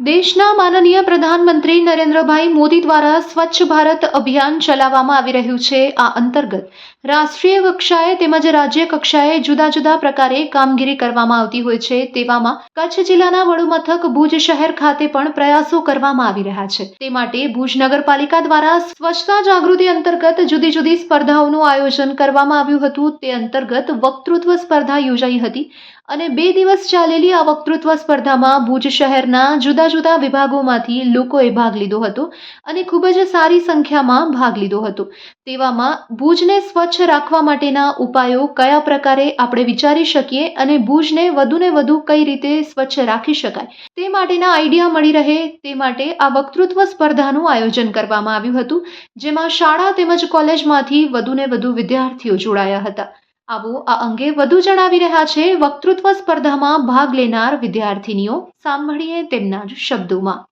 દેશના માનનીય પ્રધાનમંત્રી નરેન્દ્રભાઈ મોદી દ્વારા સ્વચ્છ ભારત અભિયાન ચલાવવામાં આવી રહ્યું છે. આ અંતર્ગત રાષ્ટ્રીય કક્ષાએ તેમજ રાજ્ય કક્ષાએ જુદા જુદા પ્રકારે કામગીરી કરવામાં આવતી હોય છે. તેવામાં કચ્છ જિલ્લાના વડુમથક ભુજ શહેર ખાતે પણ પ્રયાસો કરવામાં આવી રહ્યા છે. તે માટે ભુજ નગરપાલિકા દ્વારા સ્વચ્છતા જાગૃતિ અંતર્ગત જુદી જુદી સ્પર્ધાઓનું આયોજન કરવામાં આવ્યું હતું. તે અંતર્ગત વક્તૃત્વ સ્પર્ધા યોજાઈ હતી. અને બે દિવસ ચાલેલી આ વક્તૃત્વ સ્પર્ધામાં ભુજ શહેરના જુદા જુદા વિભાગોમાંથી લોકોએ ભાગ લીધો હતો અને ખૂબ જ સારી સંખ્યામાં ભાગ લીધો હતો. તેવામાં ભુજને સ્વચ્છ રાખવા માટેના ઉપાયો કયા પ્રકારે આપણે વિચારી શકીએ અને ભુજને વધુને વધુ કઈ રીતે સ્વચ્છ રાખી શકાય તે માટેના આઈડિયા મળી રહે તે માટે આ વક્તૃત્વ સ્પર્ધાનું આયોજન કરવામાં આવ્યું હતું, જેમાં શાળા તેમજ કોલેજમાંથી વધુને વધુ વિદ્યાર્થીઓ જોડાયા હતા. આવો આ અંગે વધુ જણાવી રહ્યા છે વક્તૃત્વ સ્પર્ધામાં ભાગ લેનાર વિદ્યાર્થીનીઓ. સાંભળીએ તેમના જ શબ્દોમાં.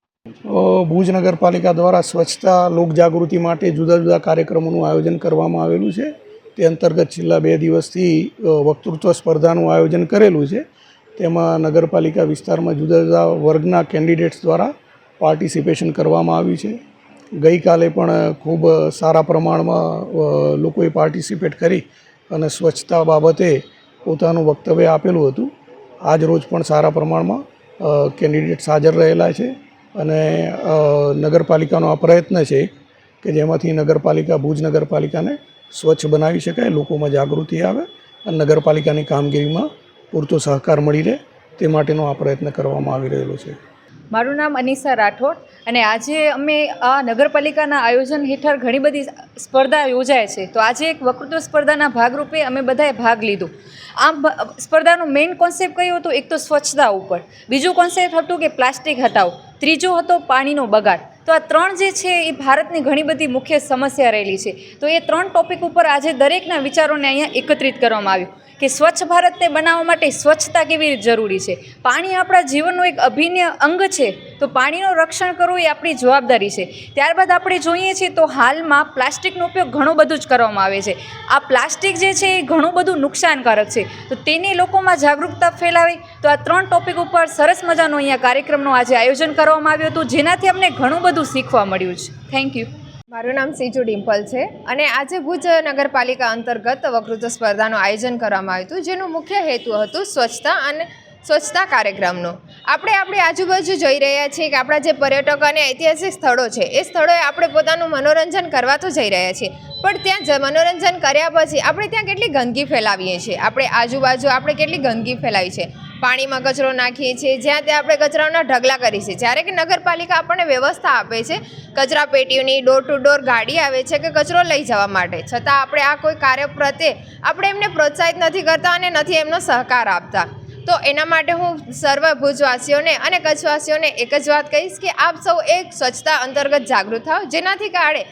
ભુજ નગરપાલિકા દ્વારા સ્વચ્છતા લોક જાગૃતિ માટે જુદા જુદા કાર્યક્રમોનું આયોજન કરવામાં આવેલું છે. તે અંતર્ગત છેલ્લા બે દિવસથી વક્તૃત્વ સ્પર્ધાનું આયોજન કરેલું છે. તેમાં નગરપાલિકા વિસ્તારમાં જુદા જુદા વર્ગના કેન્ડિડેટ્સ દ્વારા પાર્ટિસિપેશન કરવામાં આવ્યું છે. ગઈકાલે પણ ખૂબ સારા પ્રમાણમાં લોકોએ પાર્ટિસિપેટ કરી અને સ્વચ્છતા બાબતે પોતાનું વક્તવ્ય આપેલું હતું. આજ રોજ પણ સારા પ્રમાણમાં કેન્ડિડેટ્સ હાજર રહેલા છે અને નગરપાલિકાનો આ પ્રયત્ન છે કે જેમાંથી નગરપાલિકા, ભુજ નગરપાલિકાને સ્વચ્છ બનાવી શકાય, લોકોમાં જાગૃતિ આવે અને નગરપાલિકાની કામગીરીમાં પૂરતો સહકાર મળી રહે તે માટેનો આ પ્રયત્ન કરવામાં આવી રહેલો છે. મારું નામ અનિસા રાઠોડ અને આજે અમે આ નગરપાલિકાના આયોજન હેઠળ ઘણી બધી સ્પર્ધા યોજાય છે. તો આજે એક વકૃત્વ સ્પર્ધાના ભાગરૂપે અમે બધાએ ભાગ લીધો. આમ સ્પર્ધાનો મેઇન કોન્સેપ્ટ કયો હતો? એક તો સ્વચ્છતા ઉપર. બીજું કોન્સેપ્ટ હતું કે પ્લાસ્ટિક હટાવો. ત્રીજો હતો પાણીનો બગાડ. તો આ ત્રણ જે છે એ ભારતની ઘણી બધી મુખ્ય સમસ્યા રહેલી છે. તો એ ત્રણ ટોપિક ઉપર આજે દરેકના વિચારોને અહીંયા એકત્રિત કરવામાં આવ્યું કે સ્વચ્છ ભારતને બનાવવા માટે સ્વચ્છતા કેવી રીતે જરૂરી છે? પાણી આપણા જીવનનું એક અભિન્ન અંગ છે. તો પાણીનું રક્ષણ કરવું એ આપણી જવાબદારી છે. ત્યારબાદ આપણે જોઈએ છીએ તો હાલમાં પ્લાસ્ટિકનો ઉપયોગ ઘણો બધું જ કરવામાં આવે છે. આ પ્લાસ્ટિક જે છે એ ઘણું બધું નુકસાનકારક છે. તો તેની લોકોમાં જાગૃતતા ફેલાવી તો આ ત્રણ ટોપિક ઉપર સરસ મજાનો અહીંયા કાર્યક્રમનું આજે આયોજન કરવામાં આવ્યું હતું, જેનાથી અમને ઘણું બધું શીખવા મળ્યું છે. થેન્ક યુ મારું નામ સીજુ ડિમ્પલ છે અને આજે ભુજ નગરપાલિકા અંતર્ગત વકૃત્વ સ્પર્ધાનું આયોજન કરવામાં આવ્યું હતું, જેનું મુખ્ય હેતુ હતું સ્વચ્છતા અને સ્વચ્છતા કાર્યક્રમનો. આપણે આપણી આજુબાજુ જોઈ રહ્યા છીએ કે આપણા જે પર્યટકો અને ઐતિહાસિક સ્થળો છે, એ સ્થળોએ આપણે પોતાનું મનોરંજન કરવા તો જઈ રહ્યા છીએ, પણ ત્યાં મનોરંજન કર્યા પછી આપણે ત્યાં કેટલી ગંદકી ફેલાવીએ છીએ, આપણે આજુબાજુ આપણે કેટલી ગંદકી ફેલાવી છે પાણીમાં કચરો નાખીએ છીએ, જ્યાં ત્યાં આપણે કચરાના ઢગલા કરીએ છીએ. જ્યારે કે નગરપાલિકા આપણને વ્યવસ્થા આપે છે, કચરા પેટીઓની ડોર ટુ ડોર ગાડી આવે છે કે કચરો લઈ જવા માટે. છતાં આપણે આ કોઈ કાર્ય પ્રત્યે આપણે એમને પ્રોત્સાહિત નથી કરતા અને નથી એમનો સહકાર આપતા. તો એના માટે હું સર્વ ભુજવાસીઓને અને કચ્છવાસીઓને એક જ વાત કહીશ કે આપ સૌ એક સ્વચ્છતા અંતર્ગત જાગૃત થાઓ. જેનાથી કારણે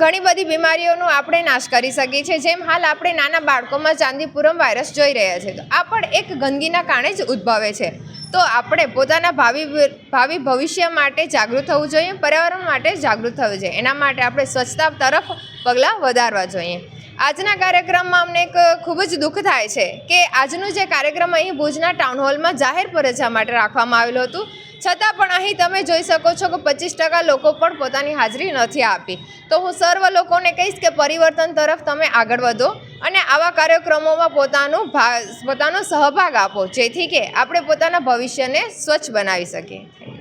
ઘણી બધી બીમારીઓનો આપણે નાશ કરી શકીએ છીએ. જેમ હાલ આપણે નાના બાળકોમાં ચાંદીપુરમ વાયરસ જોઈ રહ્યા છે. તો આ પણ એક ગંદકીના કારણે જ ઉદ્ભવે છે. તો આપણે પોતાના ભાવિ ભાવિ ભવિષ્ય માટે જાગૃત થવું જોઈએ, પર્યાવરણ માટે જાગૃત થવું જોઈએ. એના માટે આપણે સ્વચ્છતા તરફ પગલાં વધારવા જોઈએ. આજના કાર્યક્રમમાં અમને એક ખૂબ જ દુઃખ થાય છે કે આજનો જે કાર્યક્રમ અહીં ભુજના ટાઉન હોલમાં જાહેર પરજા માટે રાખવામાં આવેલું હતું. છતાં પણ અહીં તમે જોઈ શકો છો કે પચીસ ટકા લોકો પણ પોતાની હાજરી નથી આપી. તો હું સર્વ લોકોને કહીશ કે પરિવર્તન તરફ તમે આગળ વધો અને આવા કાર્યક્રમોમાં પોતાનું પોતાનો સહભાગ આપો, જેથી કે આપણે પોતાના ભવિષ્યને સ્વચ્છ બનાવી શકીએ.